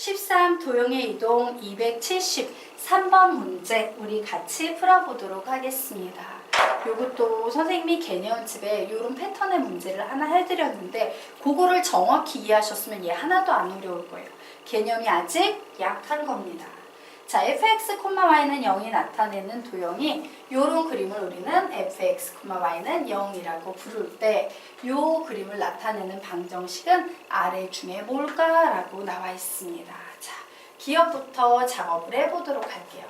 13 도형의 이동 273번 문제 우리 같이 풀어보도록 하겠습니다. 요것도 선생님이 개념집에 이런 패턴의 문제를 하나 해드렸는데 그거를 정확히 이해하셨으면 얘 하나도 안 어려울 거예요. 개념이 아직 약한 겁니다. 자, fx, y는 0이 나타내는 도형이 이런 그림을 우리는 fx, y는 0이라고 부를 때이 그림을 나타내는 방정식은 아래 중에 뭘까라고 나와 있습니다. 자, 기억부터 작업을 해보도록 할게요.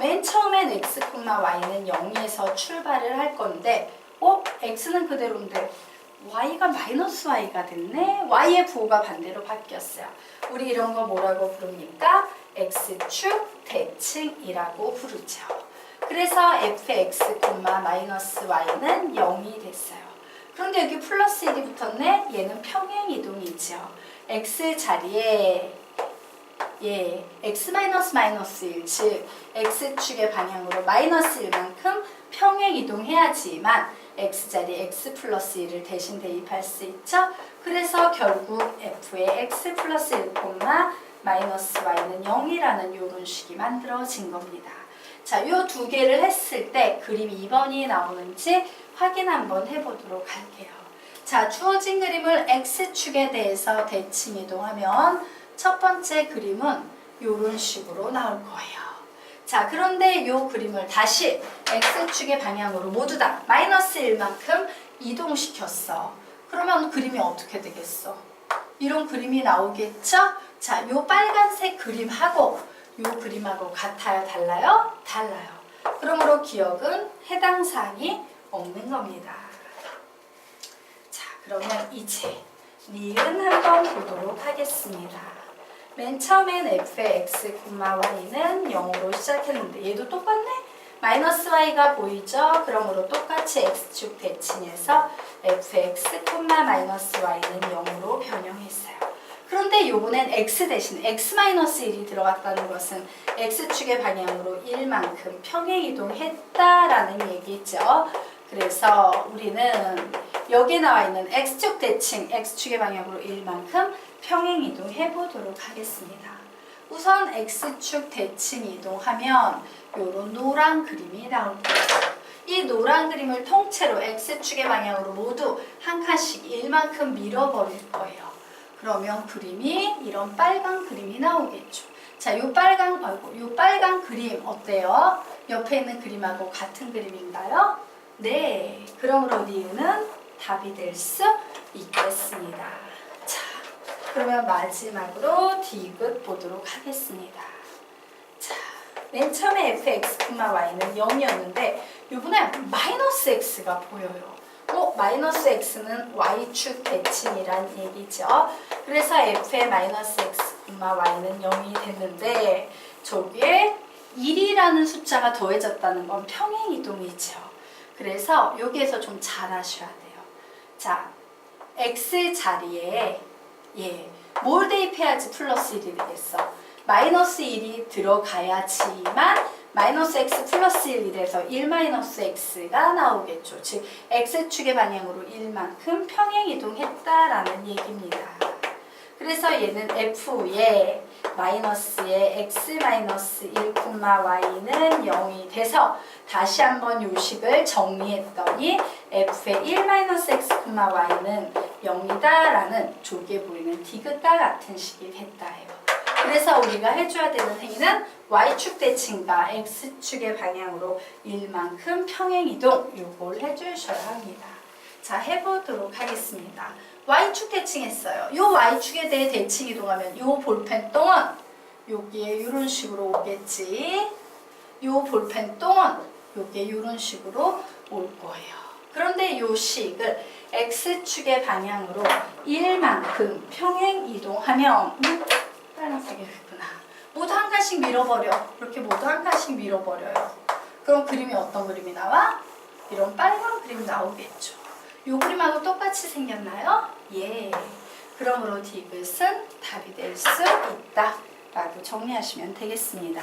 맨 처음엔 x, y는 0에서 출발을 할 건데 어? x는 그대로인데 y가 마이너스 y가 됐네? y의 부호가 반대로 바뀌었어요. 우리 이런 거 뭐라고 부릅니까? X축 대칭이라고 부르죠. 그래서 fx, 마이너스 y는 0이 됐어요. 그런데 여기 플러스 1이 붙었네? 얘는 평행 이동이죠. x 자리에 예, x 마이너스 마이너스 1, 즉 x축의 방향으로 마이너스 1만큼 평행 이동해야지만 x 자리에 x 플러스 1을 대신 대입할 수 있죠. 그래서 결국 f의 x 플러스 1, 마이너스 y는 0이라는 이런 식이 만들어진 겁니다. 자, 이 두 개를 했을 때 그림 2번이 나오는지 확인 한번 해보도록 할게요. 자, 주어진 그림을 x축에 대해서 대칭 이동하면 첫 번째 그림은 이런 식으로 나올 거예요. 자, 그런데 이 그림을 다시 x축의 방향으로 모두 다 마이너스 1만큼 이동시켰어. 그러면 그림이 어떻게 되겠어? 이런 그림이 나오겠죠? 자, 요 빨간색 그림하고 요 그림하고 같아요? 달라요? 달라요. 그러므로 기억은 해당 사항이 없는 겁니다. 자, 그러면 이제 니은 한번 보도록 하겠습니다. 맨 처음엔 f의 x, y는 0으로 시작했는데 얘도 똑같네? 마이너스 y가 보이죠? 그러므로 똑같이 x축 대칭해서 fx, 마이너스 y는 0으로 변형했어요. 그런데 요번엔 x 대신 x-1이 들어갔다는 것은 x축의 방향으로 1만큼 평행 이동했다라는 얘기죠. 그래서 우리는 여기 나와 있는 x축 대칭, x축의 방향으로 1만큼 평행 이동해 보도록 하겠습니다. 우선 x축 대칭 이동하면 요런 노란 그림이 거예요. 이 노란 그림을 통째로 x축의 방향으로 모두 한 칸씩 1만큼 밀어버릴 거예요. 그러면 그림이 이런 빨간 그림이 나오겠죠. 자, 요 빨간, 아이고, 요 빨간 그림 어때요? 옆에 있는 그림하고 같은 그림인가요? 네. 그러므로 니은은 답이 될 수 있겠습니다. 자, 그러면 마지막으로 디귿 보도록 하겠습니다. 자, 맨 처음에 fx, y는 0이었는데 이번에 마이너스 x가 보여요. 어, 마이너스 x는 y축 대칭이란 얘기죠. 그래서 f의 마이너스 x, y는 0이 됐는데 저기에 1이라는 숫자가 더해졌다는 건 평행 이동이죠. 그래서 여기에서 좀 잘 하셔야 돼요. 자, x 자리에 예, 뭘 대입해야지 플러스 1이 되겠어? 마이너스 1이 들어가야지만 마이너스 x 플러스 1이 돼서 1 마이너스 x가 나오겠죠. 즉 x축의 방향으로 1만큼 평행 이동했다라는 얘기입니다. 그래서 얘는 f의 마이너스의 x 마이너스 1, y는 0이 돼서 다시 한번 요식을 정리했더니 f의 1 마이너스 x, y는 0이다라는 조개 보이는 디귿과 같은 식이 됐다예요. 그래서 우리가 해줘야 되는 행위는 y축 대칭과 x축의 방향으로 1만큼 평행 이동 요걸 해주셔야 합니다. 자 해보도록 하겠습니다. y축 대칭했어요. 요 y축에 대해 대칭 이동하면 요 볼펜 똥은 여기에 이런 식으로 오겠지. 요 볼펜 똥은 여기에 이런 식으로 올 거예요. 그런데 요 식을 x축의 방향으로 1만큼 평행 이동하면 음, 빨간 색이구나. 모두 한 칸씩 밀어버려. 이렇게 모두 한 칸씩 밀어버려요. 그럼 그림이 어떤 그림이 나와? 이런 빨간 그림이 나오겠죠. 요 그림하고 똑같이 생겼나요? 예. 그러므로 디귿은 답이 될 수 있다. 라고 정리하시면 되겠습니다.